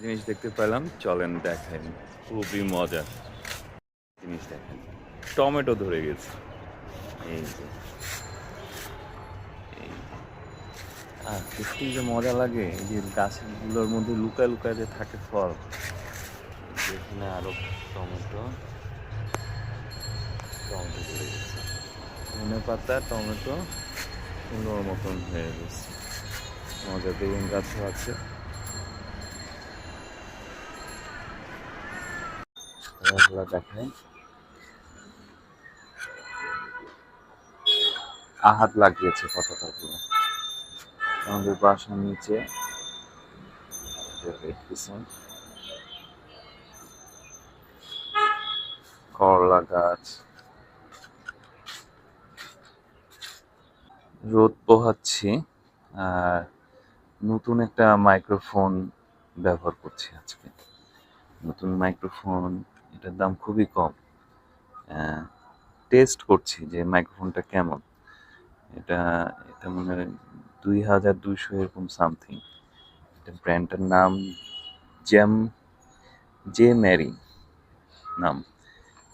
জিনিস দেখতে পেলাম, চলেন দেখেন খুবই মজার জিনিস দেখেন। টমেটো ধরে গেছে। এই যে। আর দেখতে যে মজা লাগে, এই যে গাছগুলোর মধ্যে লুকায় লুকায় যে থাকে ফল। এই যে এখানে আরও টমেটো। টমেটো ধরে গেছে। ধনে পাতা, টমেটো সুন্দর মতন হয়ে গেছে। মজা, বেগুন গাছও আছে। এগুলো দেখায়। আহাত লাগিয়েছে পতাকাগুলো। আমাদের বাসার নিচে করলা গাছ। রোদ পোহাচ্ছি আর নতুন একটা মাইক্রোফোন ব্যবহার করছি আজকে। নতুন মাইক্রোফোন এটার দাম খুবই কম। টেস্ট করছি যে মাইক্রোফোনটা কেমন। এটা এটা মনে হয় দুই হাজার দুইশো এরকম সামথিং এটা ব্র্যান্ডটার নাম জ্যাম জে ম্যারি নাম।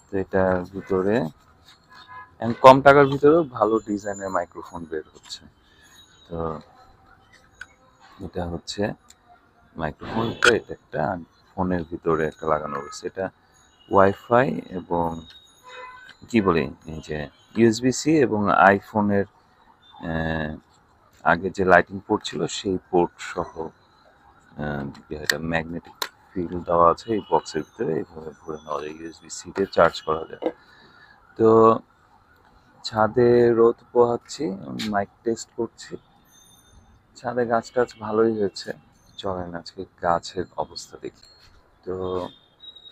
তো এটার ভিতরে and কম টাকার ভিতরেও ভালো ডিজাইনের মাইক্রোফোন বের হচ্ছে। তো এটা হচ্ছে মাইক্রোফোন তো এটা একটা ফোনের ভিতরে একটা লাগানো রয়েছে। এটা ওয়াইফাই এবং কি বলি যে ইউএসবি সি এবং আইফোনের আগে যে লাইটিং পোর্ট ছিল সেই পোর্ট সহ এটা ম্যাগনেটিক ফিল্ড দেওয়া আছে এই বক্সের ভিতরে, এইভাবে ভরে নেওয়া যায় ইউএসবি সি দিয়ে চার্জ করা যায়। তো ছাদে রোদ পোহাচ্ছি মাইক টেস্ট করছি। ছাদে গাছ টাছ ভালোই হয়েছে, চলেন আজকে গাছের অবস্থা দেখি। তো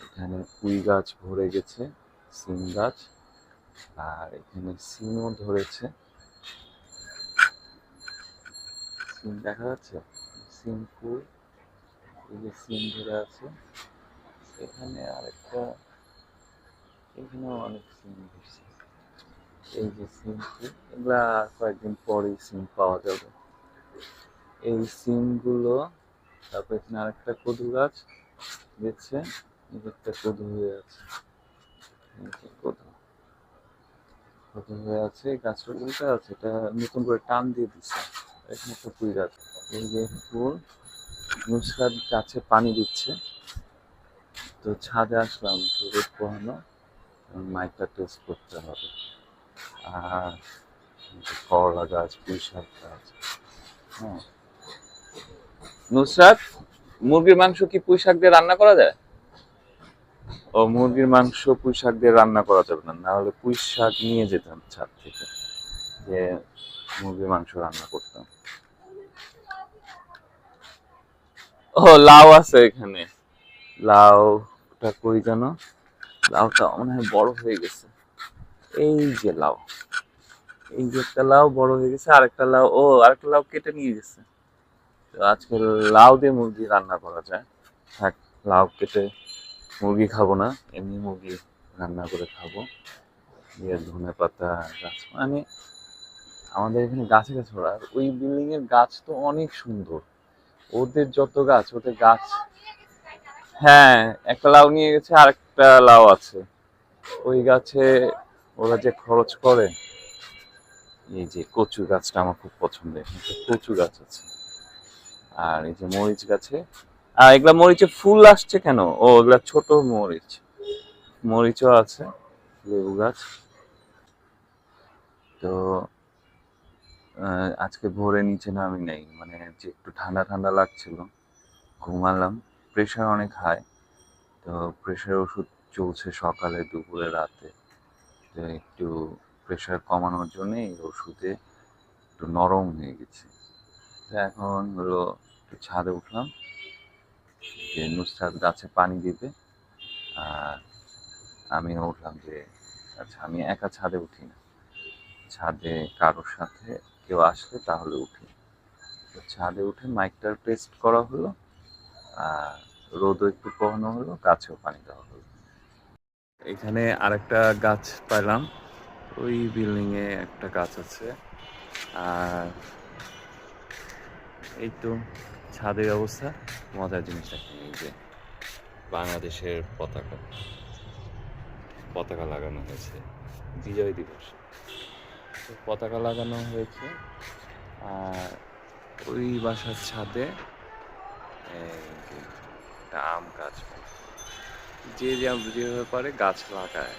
এখানে পুঁই গাছ ভরে গেছে, সিম গাছ, আর এখানে সিমও ধরেছে। সিম দেখা যাচ্ছে? সিম ফুল, এই যে সিম ধরে আছে। এখানে আরেকটা, এখানেও অনেক সিম ধরছে। এই যে সিম ফুল, এগুলা কয়েকদিন পরেই সিম পাওয়া যাবে। এই সিমগুলো, তারপর এখানে আরেকটা কদু গাছ দেখছে একটা কদু হয়ে আছে কদু কদু হয়ে আছে গাছটা উল্টা আছে এটা নতুন করে টান দিয়ে দিচ্ছে একটা ফুল গাছ এই যে ফুল নুসরাত গাছে পানি দিচ্ছে তো ছাদে আসলাম তো রোদ পোহানো মাইকটা টেস্ট করতে হবে আর করলা গাছ পুঁই শাক গাছ হ্যাঁ নুসরাত মুরগির মাংস কি পুঁই শাক দিয়ে রান্না করা যায়? ও মুরগির মাংস, পুঁই শাক দিয়ে রান্না করা যাবে না। না হলে পুঁই শাক নিয়ে যেতাম ছাদ থেকে, যে মুরগির মাংস রান্না করতাম ও, লাউ আছে এখানে। লাউটা কই যেন লাউটা মনে হয় বড় হয়ে গেছে। এই যে লাউ, এই যে একটা লাউ বড় হয়ে গেছে, আরেকটা লাউ, ও, আরেকটা লাউ কেটে নিয়ে গেছে। তো আজকে লাউ দিয়ে মুরগি রান্না করা যায়। লাউ কেটে মুরগি খাব না, এমনি মুরগি রান্না করে খাব। দিয়ে ধনে পাতা, গাছ মানে আমাদের এখানে গাছে গাছ আর ওই বিল্ডিং এর গাছ তো অনেক সুন্দর। ওদের যত গাছ, ওদের গাছ হ্যাঁ একটা লাউ নিয়ে গেছে, আর একটা লাউ আছে। ওই গাছে ওরা যে খরচ করে, এই যে কচু গাছটা আমার খুব পছন্দের। কচু গাছ আছে। আর এই যে মরিচ গাছে আর এগুলা মরিচে ফুল আসছে কেন? ও, এগুলা ছোট মরিচ। মরিচও আছে, লেবু গাছ। তো আজকে ভোরে নিচে নামি নাই মানে যে একটু ঠান্ডা ঠান্ডা লাগছিল, ঘুমালাম। প্রেশার অনেক হাই তো প্রেশার ওষুধ চলছে সকালে, দুপুরে, রাতে। তো একটু প্রেশার কমানোর জন্য এই ওষুধে একটু নরম হয়ে গেছে। তো এখন হলো, একটু ছাদে উঠলাম। যে নুসরাত গাছে পানি দিবে, আর আমিও উঠলাম যে আচ্ছা আমি একা ছাদে উঠি না। ছাদে কারোর সাথে কেউ আসলে তাহলে উঠি। তো ছাদে উঠে মাইকটার টেস্ট করা হলো, আর রোদও একটু পোহানো হলো, গাছেও পানি দেওয়া হলো। এখানে আরেকটা গাছ পাইলাম, ওই বিল্ডিং এ একটা গাছ আছে, আর এই তো ছাদের অবস্থা। মজার জিনিস দেখেন এই যে বাংলাদেশের পতাকা। পতাকা লাগানো হয়েছে। বিজয় দিবস। তো পতাকা লাগানো হয়েছে। আর ওই বাসার ছাদে একটা আম গাছ। যে যেভাবে পারে গাছ লাগায়।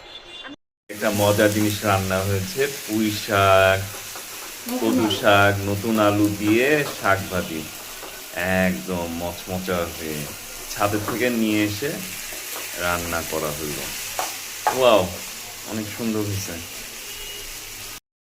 একটা মজার জিনিস রান্না হয়েছে। পুঁই শাক কদু শাক নতুন আলু দিয়ে শাক ভাজি। একদম মচমচা হয়ে ছাদের থেকে নিয়ে এসে রান্না করা হইল ওয়াও অনেক সুন্দর হয়েছে।